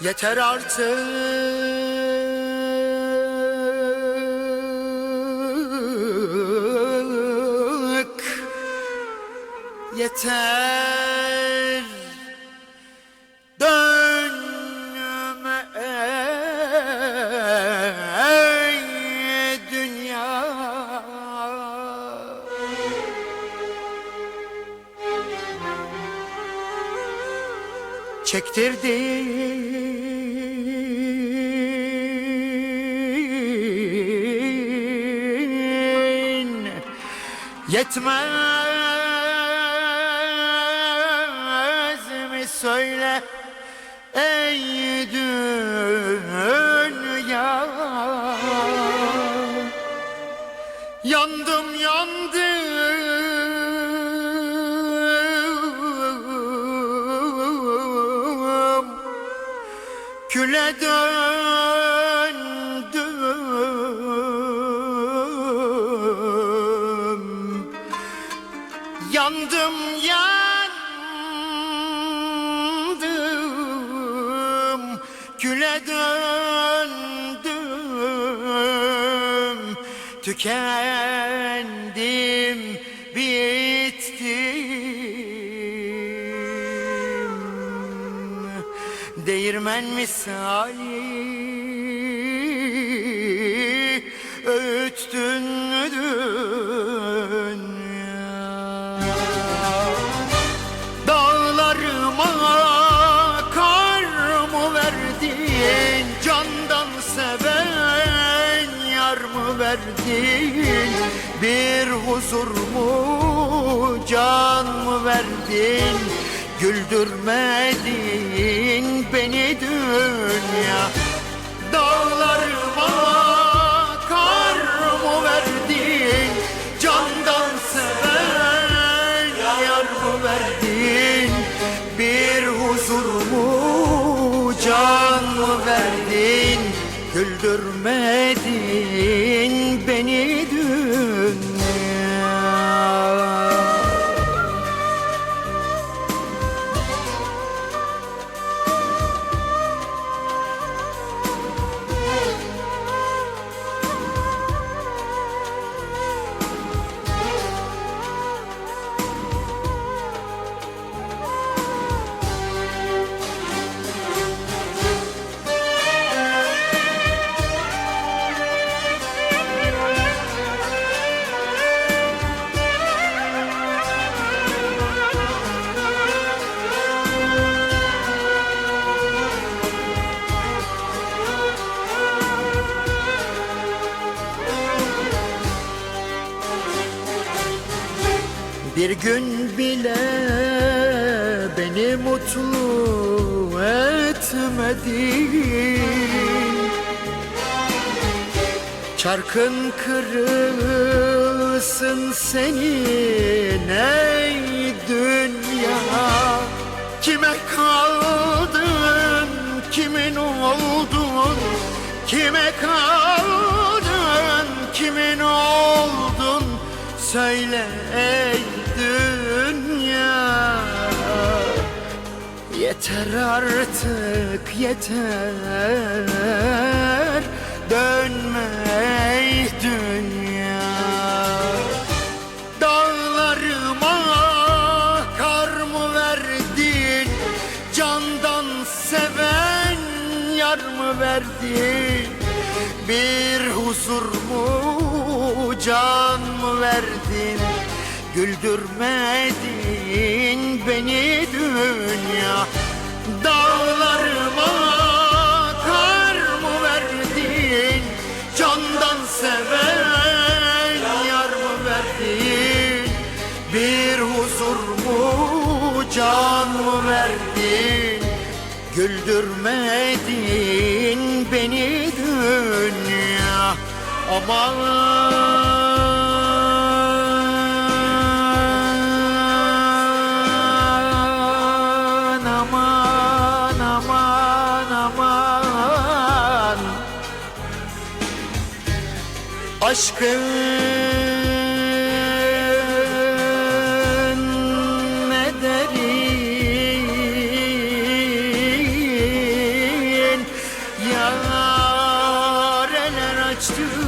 Yeter artık çektirdin. Yetmez mi söyle ey dünya Küle döndüm. Yandım yandım. Küle döndüm. Tükendim Değirmen misali. Öğüttün dünya? Dağlarıma kar mı verdin? Candan seven yar mı verdin? Bir huzur mu can mı verdin? Güldürmedin beni dünya. Dağlarıma kar mı verdin Candan seven yar mı verdin. Bir huzur mu can mı verdin Güldürmedin Bir gün bile beni mutlu etmedin Çarkın kırılsın senin ey dünya? Kime kaldın, kimin oldun? Kime kaldın, kimin oldun? Söyle ey dünya Yeter artık yeter. Dönme ey dünya. Dağlarıma kar mı verdin? Candan seven yar mı verdin? Bir huzur mu can mı verdin Güldürmedin beni dünya. Dağlarıma kar mı verdin? Candan seven yar mı verdin? Bir huzur mu can mı verdin? Güldürmedin beni dünya. Aman Aşkın mederin Yareler açtı.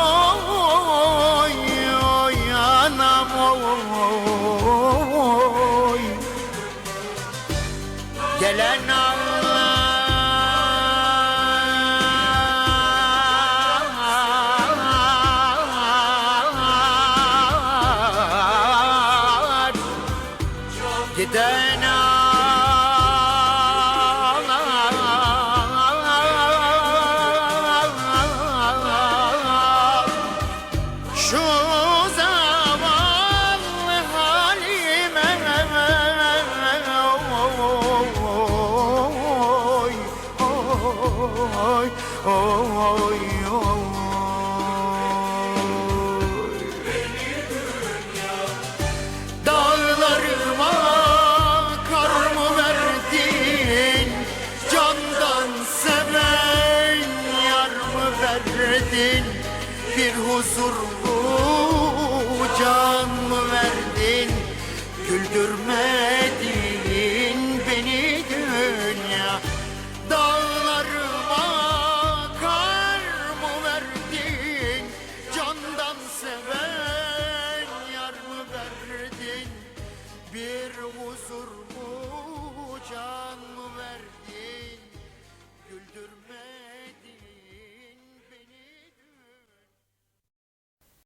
Que huzurlu can mı verdin? Güldürmedin beni dünya. Dağlarıma kar mı verdin? Candan seven yar mı verdin? Bir